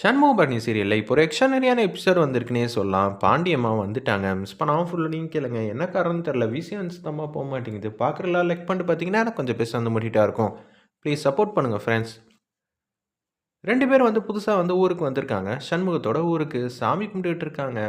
சண்முகபரணி சீரியலில் இப்போ ஒரு எக்ஸ்ட்ரானரியான எபிசோட் வந்திருக்குன்னே சொல்லலாம். பாண்டியம்மா வந்துட்டாங்க. மிஸ் பண்ணாமல் ஃபுல்லாக நீங்கள் கேளுங்க. என்ன காரணம் தெரில விசியன்ஸ் தான் போக மாட்டேங்குது. பார்க்குறலாம் லைக் பண்ணிட்டு பார்த்தீங்கன்னா எனக்கு கொஞ்சம் பேச வந்து முடிட்டா இருக்கும். ப்ளீஸ் சப்போர்ட் பண்ணுங்கள் ஃப்ரெண்ட்ஸ் ரெண்டு பேரும் வந்து புதுசாக வந்து ஊருக்கு வந்திருக்காங்க. சண்முகத்தோட ஊருக்கு சாமி கும்பிட்டுட்டு இருக்காங்க.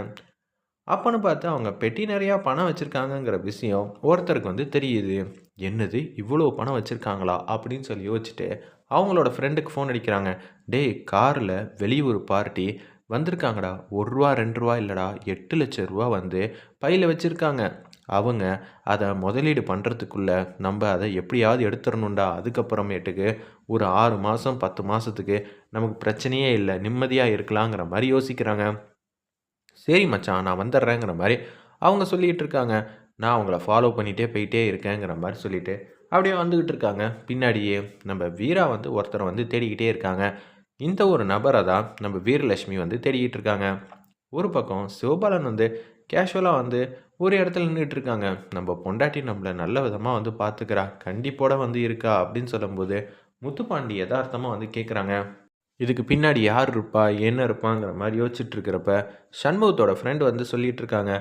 அப்போன்னு பார்த்து அவங்க பெட்டி நிறையா பணம் வச்சுருக்காங்கங்கிற விஷயம் ஒருத்தருக்கு வந்து தெரியுது. என்னது இவ்வளோ பணம் வச்சுருக்காங்களா? அப்படின்னு சொல்லி யோசிச்சுட்டு அவங்களோட ஃப்ரெண்டுக்கு ஃபோன் அடிக்கிறாங்க. டேய் காரில் வெளியூர் பார்ட்டி வந்திருக்காங்கடா. ஒரு ரூபா ரெண்டு ரூபா இல்லைடா. எட்டு லட்சம் ரூபா வந்து பையில் வச்சுருக்காங்க. அவங்க அதை முதலீடு பண்ணுறதுக்குள்ளே நம்ம அதை எப்படியாவது எடுத்துடணுண்டா அதுக்கப்புறமேட்டுக்கு ஒரு ஆறு மாதம் பத்து மாதத்துக்கு நமக்கு பிரச்சனையே இல்லை. நிம்மதியாக இருக்கலாங்கிற மாதிரி யோசிக்கிறாங்க. சரி மச்சான் நான் வந்துடுறேங்கிற மாதிரி அவங்க சொல்லிகிட்டு இருக்காங்க. நான் அவங்கள ஃபாலோ பண்ணிகிட்டே போயிட்டே இருக்கேங்கிற மாதிரி சொல்லிட்டு அப்படியே வந்துக்கிட்டு இருக்காங்க. பின்னாடியே நம்ம வீரா வந்து ஒருத்தரை வந்து தேடிக்கிட்டே இருக்காங்க. இந்த ஒரு நபரை தான் நம்ம வீரலட்சுமி வந்து தேடிக்கிட்டு இருக்காங்க. ஒரு பக்கம் சிவபாலன் வந்து கேஷுவலாக வந்து ஒரு இடத்துல நின்றுட்டு இருக்காங்க. நம்ம பொண்டாட்டி நம்மளை நல்ல விதமாக வந்து பார்த்துக்கிறா. கண்டிப்போட வந்து இருக்கா அப்படின்னு சொல்லும்போது முத்துப்பாண்டி யதார்த்தமாக வந்து கேட்குறாங்க இதுக்கு பின்னாடி யார் இருப்பா என்ன இருப்பாங்கிற மாதிரி யோசிச்சுட்டு இருக்கிறப்ப சண்முகத்தோட ஃப்ரெண்டு வந்து சொல்லிட்டு இருக்காங்க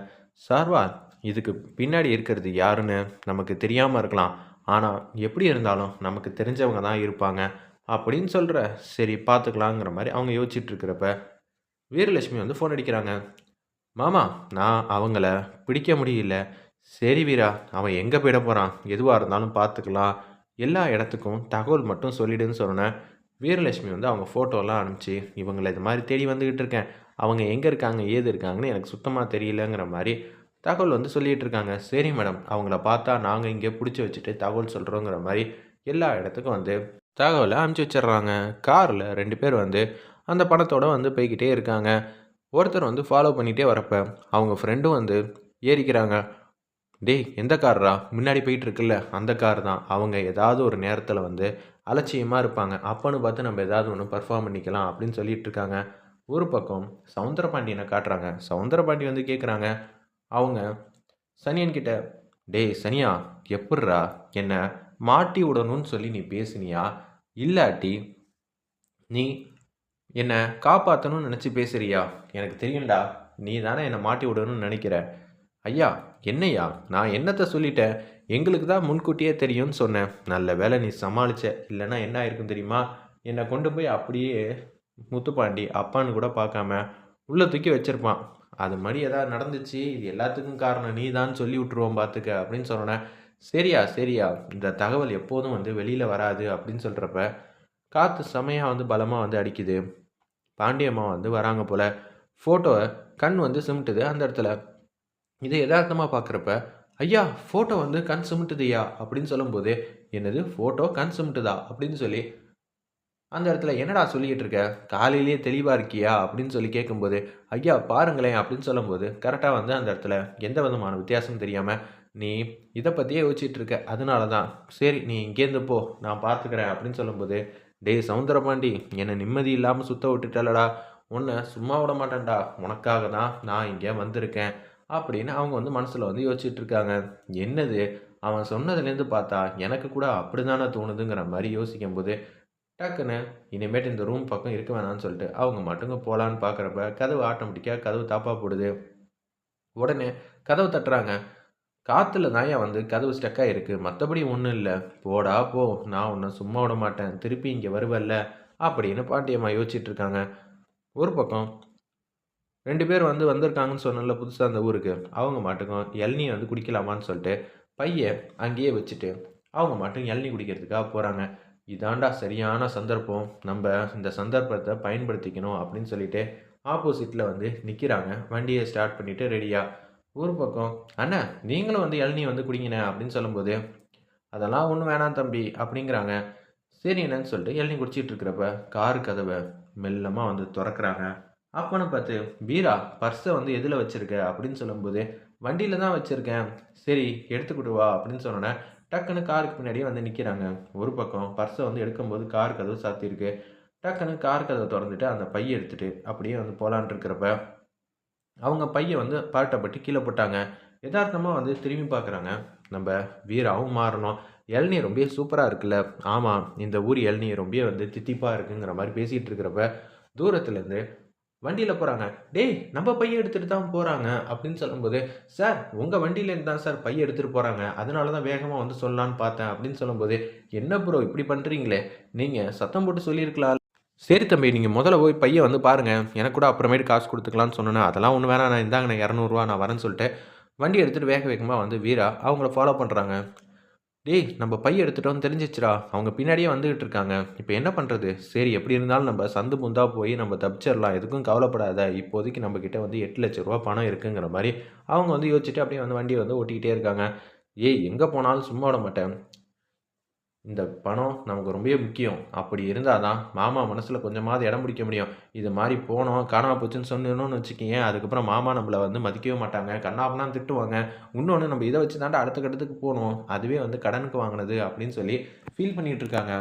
சார்வா இதுக்கு பின்னாடி இருக்கிறது யாருன்னு நமக்கு தெரியாமல் இருக்கலாம். ஆனால் எப்படி இருந்தாலும் நமக்கு தெரிஞ்சவங்க தான் இருப்பாங்க. அப்படின்னு சொல்கிற சரி பார்த்துக்கலாங்கிற மாதிரி அவங்க யோசிச்சுட்டு இருக்கிறப்ப வீரலட்சுமி வந்து ஃபோன் அடிக்கிறாங்க. மாமா நான் அவங்கள பிடிக்க முடியல. சரி வீரா அவன் எங்கே போயிட போகிறான் எதுவாக இருந்தாலும் பார்த்துக்கலாம் எல்லா இடத்துக்கும் தகவல் மட்டும் சொல்லிடுன்னு சொன்னேன். வீரலட்சுமி வந்து அவங்க ஃபோட்டோலாம் அனுப்பிச்சு இவங்களை இது மாதிரி தேடி வந்துக்கிட்டு இருக்கேன். அவங்க எங்கே இருக்காங்க ஏது இருக்காங்கன்னு எனக்கு சுத்தமாக தெரியலங்கிற மாதிரி தகவல் வந்து சொல்லிகிட்டு இருக்காங்க. சரி மேடம் அவங்கள பார்த்தா நாங்கள் இங்கே பிடிச்சி வச்சுட்டு தகவல் சொல்கிறோங்கிற மாதிரி எல்லா இடத்துக்கும் வந்து தகவலை அனுப்பிச்சி வச்சிடுறாங்க. காரில் ரெண்டு பேர் வந்து அந்த பணத்தோடு வந்து போய்கிட்டே இருக்காங்க. ஒருத்தர் வந்து ஃபாலோ பண்ணிகிட்டே வரப்போ அவங்க ஃப்ரெண்டும் வந்து ஏறிக்கிறாங்க. டேய் எந்த கார்ரா? முன்னாடி போயிட்டு இருக்குல்ல அந்த கார் தான். அவங்க ஏதாவது ஒரு நேரத்தில் வந்து அலட்சியமாக இருப்பாங்க. அப்போன்னு பார்த்து நம்ம ஏதாவது ஒன்று பர்ஃபார்ம் பண்ணிக்கலாம் அப்படின்னு சொல்லிட்டு இருக்காங்க ஒரு பக்கம் சவுந்தரபாண்டியனை காட்டுறாங்க. சவுந்தரபாண்டி வந்து கேட்குறாங்க அவங்க சனியன்கிட்ட டேய் சனியா எப்பட்றா? என்னை மாட்டி விடணும்னு சொல்லி நீ பேசுனியா? இல்லாட்டி நீ என்னை காப்பாற்றணும்னு நினச்சி பேசுறியா? எனக்கு தெரியும்டா நீ தானே என்னை மாட்டி விடணும்னு நினைக்கிற. ஐயா என்னையா? நான் என்னத்தை சொல்லிட்டேன்? எங்களுக்கு தான் முன்கூட்டியே தெரியும்னு சொன்னேன். நல்ல வேலை நீ சமாளிச்ச இல்லைன்னா என்ன ஆயிருக்கும் தெரியுமா? என்னை கொண்டு போய் அப்படியே முத்துப்பாண்டி அப்பான்னு கூட பார்க்காம உள்ளே தூக்கி வச்சுருப்பான். அது மாதிரி ஏதாவது நடந்துச்சு இது எல்லாத்துக்கும் காரணம் நீ தான் சொல்லி விட்ருவோம் பார்த்துக்க அப்படின்னு சொன்னேன் சரியா சரியா இந்த தகவல் எப்போதும் வந்து வெளியில் வராது அப்படின்னு சொல்கிறப்ப காற்று செமையாக வந்து பலமாக வந்து அடிக்குது. பாண்டியம்மா வந்து வராங்க போல். ஃபோட்டோவை கண் வந்து சிமிட்டுது அந்த இடத்துல. இதை யதார்த்தமாக பார்க்குறப்ப ஐயா ஃபோட்டோ வந்து கண் சுமிட்டுதுயா அப்படின்னு சொல்லும்போது என்னது ஃபோட்டோ கண் சுமிட்டுதா? அப்படின்னு சொல்லி அந்த இடத்துல என்னடா சொல்லிக்கிட்டு இருக்க? காலையிலேயே தெளிவாக இருக்கியா? அப்படின்னு சொல்லி கேட்கும்போது ஐயா பாருங்களேன். அப்படின்னு சொல்லும்போது கரெக்டாக வந்து அந்த இடத்துல எந்த விதமான வித்தியாசமும் தெரியாமல் நீ இதை பற்றியே யோசிச்சுட்டு இருக்க. அதனால தான் சரி நீ இங்கேருந்து போ. நான் பார்த்துக்கிறேன் அப்படின்னு சொல்லும்போது டேய் சவுந்தரபாண்டி என்னை நிம்மதி இல்லாமல் சுத்த விட்டுட்டலடா உன்னை சும்மா விட மாட்டேன்டா. உனக்காக தான் நான் இங்கே வந்திருக்கேன். அப்படின்னு அவங்க வந்து மனசில் வந்து யோசிச்சுட்டு இருக்காங்க. என்னது? அவன் சொன்னதுலேருந்து பார்த்தா எனக்கு கூட அப்படி தானே தோணுதுங்கிற மாதிரி யோசிக்கும் போது டக்குன்னு இனிமேட்டு இந்த ரூம் பக்கம் இருக்க வேணாம்னு சொல்லிட்டு அவங்க மட்டுங்க போகலான்னு பார்க்குறப்ப கதவு ஆட்டோமேட்டிக்காக கதவு தாப்பாக போடுது. உடனே கதவு தட்டுறாங்க. காற்றுல தான் வந்து கதவு ஸ்டக்காக இருக்குது மற்றபடி ஒன்றும் இல்லை. போடா போ. நான் உன்னை சும்மா விட மாட்டேன். திருப்பி இங்கே வருவல்ல. அப்படின்னு பாட்டியம்மா யோசிச்சுட்டு இருக்காங்க. ஒரு பக்கம் ரெண்டு பேர் வந்து வந்திருக்காங்கன்னு சொன்னல புதுசாக அந்த ஊருக்கு. அவங்க மாட்டுக்கும் இளநீ வந்து குடிக்கலாமான்னு சொல்லிட்டு பையன் அங்கேயே வச்சுட்டு அவங்க மட்டும் இளநீ குடிக்கிறதுக்காக போகிறாங்க இதாண்டா சரியான சந்தர்ப்பம். நம்ம இந்த சந்தர்ப்பத்தை பயன்படுத்திக்கணும் அப்படின்னு சொல்லிட்டு ஆப்போசிட்டில் வந்து நிற்கிறாங்க வண்டியை ஸ்டார்ட் பண்ணிவிட்டு ரெடியாக ஒரு பக்கம் அண்ணா நீங்களும் வந்து இளநீ வந்து குடிங்கண்ணே அப்படின்னு சொல்லும்போது அதெல்லாம் ஒன்றும் வேணாம் தம்பி அப்படிங்கிறாங்க. சரி என்னன்னு சொல்லிட்டு இளநீ குடிச்சிட்டு இருக்கிறப்ப கார் கதவை மெல்லமாக வந்து திறக்கிறாங்க. அப்போன்னு பார்த்து வீரா பர்ஸை வந்து எதில் வச்சுருக்க? அப்படின்னு சொல்லும்போது வண்டியில் தான் வச்சுருக்கேன். சரி எடுத்துக்கிட்டு வா. அப்படின்னு சொன்னோன்னே டக்குன்னு காருக்கு பின்னாடியே வந்து நிற்கிறாங்க ஒரு பக்கம் பர்ஸை வந்து எடுக்கும்போது கார் கதவு சாத்தியிருக்கு. டக்குன்னு கார் கதவை திறந்துட்டு அந்த பையை எடுத்துகிட்டு அப்படியே வந்து போகலான் இருக்கிறப்ப அவங்க பையை வந்து பாட்டப்பட்டு கீழே போட்டாங்க. யதார்த்தமாக வந்து திரும்பி பார்க்குறாங்க. நம்ம வீராவும் மாறணும். இளநீ ரொம்ப சூப்பராக இருக்குல்ல. ஆமாம் இந்த ஊர் இளநீ ரொம்ப வந்து தித்திப்பாக இருக்குங்கிற மாதிரி பேசிகிட்டு இருக்கிறப்ப தூரத்துலேருந்து வண்டியில் போகிறாங்க டேய் நம்ம பையன் எடுத்துகிட்டு தான் போகிறாங்க அப்படின்னு சொல்லும்போது சார் உங்கள் வண்டியிலேருந்து தான் சார் பையன் எடுத்துகிட்டு போகிறாங்க அதனால தான் வேகமாக வந்து சொல்லலான்னு பார்த்தேன். அப்படின்னு சொல்லும்போது என்ன ப்ரோ இப்படி பண்ணுறீங்களே நீங்கள் சத்தம் போட்டு சொல்லியிருக்கலாம் சரி தம்பி நீங்கள் முதல்ல போய் பையன் வந்து பாருங்கள் எனக்கு கூட அப்புறமேட்டு காசு கொடுத்துக்கலாம்னு சொன்னேன் அதெல்லாம் ஒன்று வேணாம். நான் இந்தாங்க நான் இரநூறுவா நான் வரேன்னு சொல்லிட்டு வண்டி எடுத்துகிட்டு வேக வேகமாக வந்து வீரா அவங்கள ஃபாலோ பண்ணுறாங்க டேய் நம்ம பை எடுத்துட்டோம் தெரிஞ்சிச்சுடா. அவங்க பின்னாடியே வந்துகிட்டு இருக்காங்க. இப்போ என்ன பண்ணுறது சரி எப்படி இருந்தாலும் நம்ம சந்து முந்தா போய் நம்ம தப்பிச்சிடலாம். எதுக்கும் கவலைப்படாத. இப்போதைக்கு நம்ம வந்து எட்டு லட்ச ரூபா பணம் இருக்குங்கிற மாதிரி அவங்க வந்து யோசிச்சுட்டு அப்படியே வந்து வண்டியை வந்து ஓட்டிக்கிட்டே இருக்காங்க. ஏய் எங்கே போனாலும் சும்மா விட மாட்டேன். இந்த பணம் நமக்கு ரொம்ப முக்கியம். அப்படி இருந்தால் தான் மாமா மனசில் கொஞ்சமாவது இடம் பிடிக்க முடியும். இது மாதிரி போனோம் காணாமல் போச்சுன்னு சொன்னோன்னு வச்சுக்கிங்க அதுக்கப்புறம் மாமா நம்மளை வந்து மதிக்கவே மாட்டாங்க. கண்ணாப்பெல்லாம் திட்டுவாங்க. இன்னொன்று நம்ம இதை வச்சு தாண்டா அடுத்த கட்டத்துக்கு போகணும். அதுவே வந்து கடனுக்கு வாங்கினது அப்படின்னு சொல்லி ஃபீல் பண்ணிகிட்டு இருக்காங்க.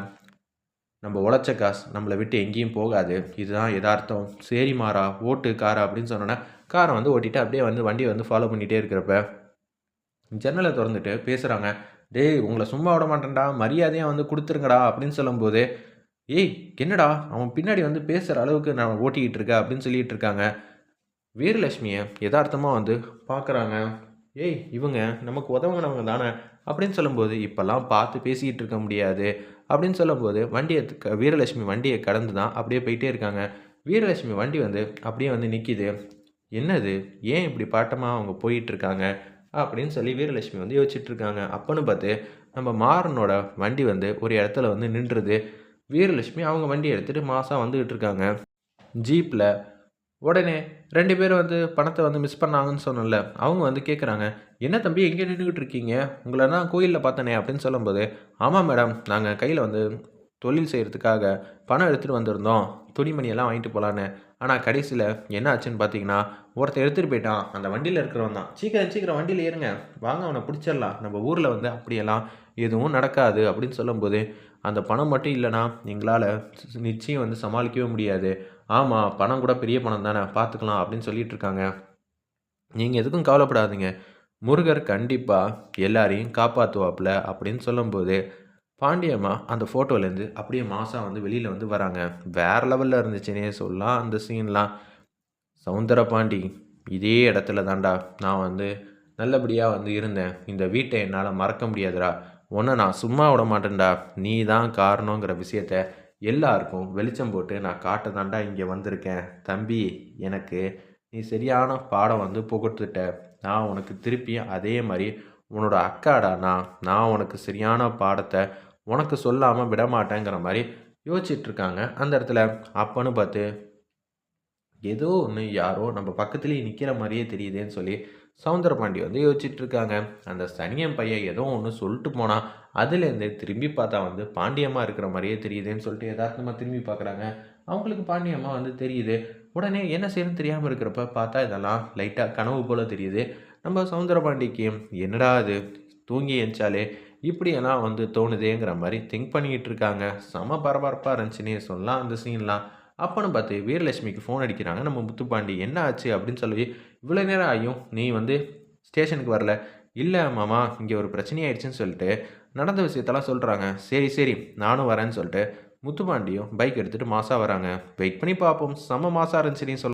நம்ம உழைச்ச காசு நம்மளை விட்டு எங்கேயும் போகாது. இதுதான் எதார்த்தம் சரி மாறா ஓட்டு காரா அப்படின்னு சொன்னோன்னே காரை வந்து ஓட்டிட்டு அப்படியே வந்து வண்டியை வந்து ஃபாலோ பண்ணிகிட்டே இருக்கிறப்ப ஜன்னலை திறந்துட்டு பேசுகிறாங்க டேய் உங்களை சும்மா விட மாட்டேன்டா மரியாதையாக வந்து கொடுத்துருங்கடா அப்படின்னு சொல்லும்போது ஏய் என்னடா அவன் பின்னாடி வந்து பேசுகிற அளவுக்கு நான் ஓட்டிக்கிட்டு இருக்க அப்படின்னு சொல்லிகிட்ருக்காங்க வீரலட்சுமியை யதார்த்தமாக வந்து பார்க்குறாங்க ஏய் இவங்க நமக்கு உதவுனவங்க தானே அப்படின்னு சொல்லும்போது இப்போல்லாம் பார்த்து பேசிக்கிட்டு இருக்க முடியாது அப்படின்னு சொல்லும்போது வண்டியை வீரலட்சுமி வண்டியை கடந்து தான் அப்படியே போயிட்டே இருக்காங்க. வீரலட்சுமி வண்டி வந்து அப்படியே வந்து நிற்கிது என்னது? ஏன் இப்படி பாட்டமாக அவங்க போயிட்டுருக்காங்க அப்படின்னு சொல்லி வீரலட்சுமி வந்து யோசிச்சுட்ருக்காங்க. அப்போன்னு பார்த்து நம்ம மாறனோட வண்டி வந்து ஒரு இடத்துல வந்து நின்றுது. வீரலட்சுமி அவங்க வண்டி எடுத்துகிட்டு மாதம் வந்துக்கிட்டு இருக்காங்க ஜீப்பில் உடனே ரெண்டு பேரும் வந்து பணத்தை வந்து மிஸ் பண்ணாங்கன்னு சொன்னல அவங்க வந்து கேட்குறாங்க என்ன தம்பி எங்கே நின்றுக்கிட்டு இருக்கீங்க உங்களை தான் கோயிலில் பார்த்தனே அப்படின்னு சொல்லும்போது ஆமாம் மேடம் நாங்கள் கையில் வந்து தொழில் செய்கிறதுக்காக பணம் எடுத்துகிட்டு வந்திருந்தோம். துணிமணியெல்லாம் வாங்கிட்டு போகலான்னு ஆனால் கடைசியில் என்ன ஆச்சுன்னு பார்த்தீங்கன்னா ஒருத்தர் எடுத்துகிட்டு போயிட்டான். அந்த வண்டியில் இருக்கிறவன் தான். சீக்கிரம் சீக்கிரம் வண்டியில் ஏறுங்க. வாங்க அவனை பிடிச்சிடலாம். நம்ம ஊரில் வந்து அப்படியெல்லாம் எதுவும் நடக்காது அப்படின்னு சொல்லும்போது அந்த பணம் மட்டும் இல்லைனா எங்களால் நிச்சயம் வந்து சமாளிக்கவே முடியாது. ஆமாம் பணம் கூட பெரிய பணம் தானே. பார்த்துக்கலாம் அப்படின்னு சொல்லிட்டு இருக்காங்க. நீங்கள் எதுக்கும் கவலைப்படாதீங்க. முருகர் கண்டிப்பாக எல்லாரையும் காப்பாற்றுவாப்புல அப்படின்னு சொல்லும்போது பாண்டியம்மா அந்த ஃபோட்டோலேருந்து அப்படியே மாதம் வந்து வெளியில் வந்து வராங்க. வேறு லெவலில் இருந்துச்சுன்னே சொல்லலாம். அந்த சீன்லாம் சவுந்தர பாண்டி இதே இடத்துல தாண்டா நான் வந்து நல்லபடியாக வந்து இருந்தேன். இந்த வீட்டை என்னால் மறக்க முடியாதுடா. உன்னை நான் சும்மா விட மாட்டேன்டா. நீ தான் காரணங்கிற விஷயத்த எல்லாருக்கும் வெளிச்சம் போட்டு நான் காட்ட தாண்டா இங்கே வந்திருக்கேன். தம்பி எனக்கு நீ சரியான பாடம் வந்து புகட்டுட்ட நான் உனக்கு திருப்பி அதே மாதிரி உன்னோட அக்காடா நான். நான் உனக்கு சரியான பாடத்தை உனக்கு சொல்லாமல் விடமாட்டேங்கிற மாதிரி யோசிச்சிட்ருக்காங்க. அந்த இடத்துல அப்பன்னு பார்த்து ஏதோ ஒன்று யாரோ நம்ம பக்கத்துலேயே நிற்கிற மாதிரியே தெரியுதுன்னு சொல்லி சவுந்தரபாண்டி வந்து யோசிச்சுட்ருக்காங்க. அந்த சனியன் பையன் ஏதோ ஒன்று சொல்லிட்டு போனால் அதுலேருந்து திரும்பி பார்த்தா வந்து பாண்டியம்மா இருக்கிற மாதிரியே தெரியுதுன்னு சொல்லிட்டு யதார்த்தமாக திரும்பி பார்க்குறாங்க. அவங்களுக்கு பாண்டியம்மா வந்து தெரியுது. உடனே என்ன செய்யணும் தெரியாமல் இருக்கிறப்ப பார்த்தா இதெல்லாம் லைட்டாக கனவு போல் தெரியுது. நம்ம சவுந்தரபாண்டிக்கு என்னடா அது தூங்கி எழுந்தாலே இப்படியெல்லாம் வந்து தோணுதேங்கிற மாதிரி திங்க் பண்ணிக்கிட்டு இருக்காங்க செம பரபரப்பாக இருந்துச்சுன்னே சொல்லலாம் அந்த சீன்லாம் அப்போன்னு பார்த்து வீரலட்சுமிக்கு ஃபோன் அடிக்கிறாங்க. நம்ம முத்துப்பாண்டி என்ன ஆச்சு? அப்படின்னு சொல்லி இவ்வளோ நேரம் ஆகியும் நீ வந்து ஸ்டேஷனுக்கு வரல. இல்லை மாமா இங்கே ஒரு பிரச்சனையாயிடுச்சுன்னு சொல்லிட்டு நடந்த விஷயத்தெல்லாம் சொல்கிறாங்க சரி சரி நானும் வரேன்னு சொல்லிட்டு முத்துப்பாண்டியும் பைக் எடுத்துகிட்டு மாசாக வராங்க. வெயிட் பண்ணி பார்ப்போம். செம்ம மாசாக இருந்துச்சுன்னு சொல்ல